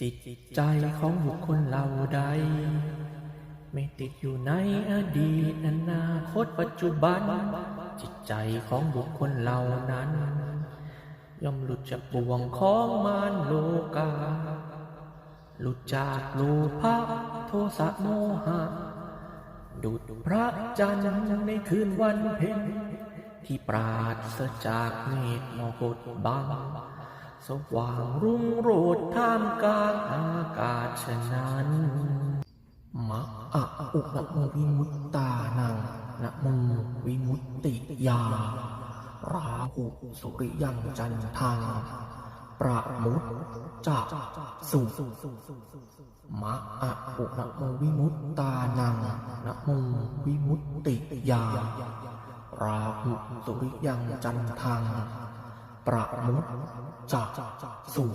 จิตใจของบุคคลเราใด ไม่ติดอยู่ในอดีตอนาคตปัจจุบัน จิตใจของบุคคลเหล่านั้น ย่อมหลุดจากบ่วงของมารโลกา หลุดจากโลภะโทสะโมหะ ดุดพระจันทร์ในคืนวันเพ็ญที่ปราศจากเมฆมกดบัง สว่างรุ่งโรจน์ท่ามกลางอากาศฉะนั้นมะอะอุนะโมวิมุตตานังนะโมวิมุตติยา ราหุสุริยังจันทังประมุตจักสุมะอะอุนะมวิมุตตานังนะโมวิมุตติยา ราหุสุริยังจันทัง ประมุตจักสู่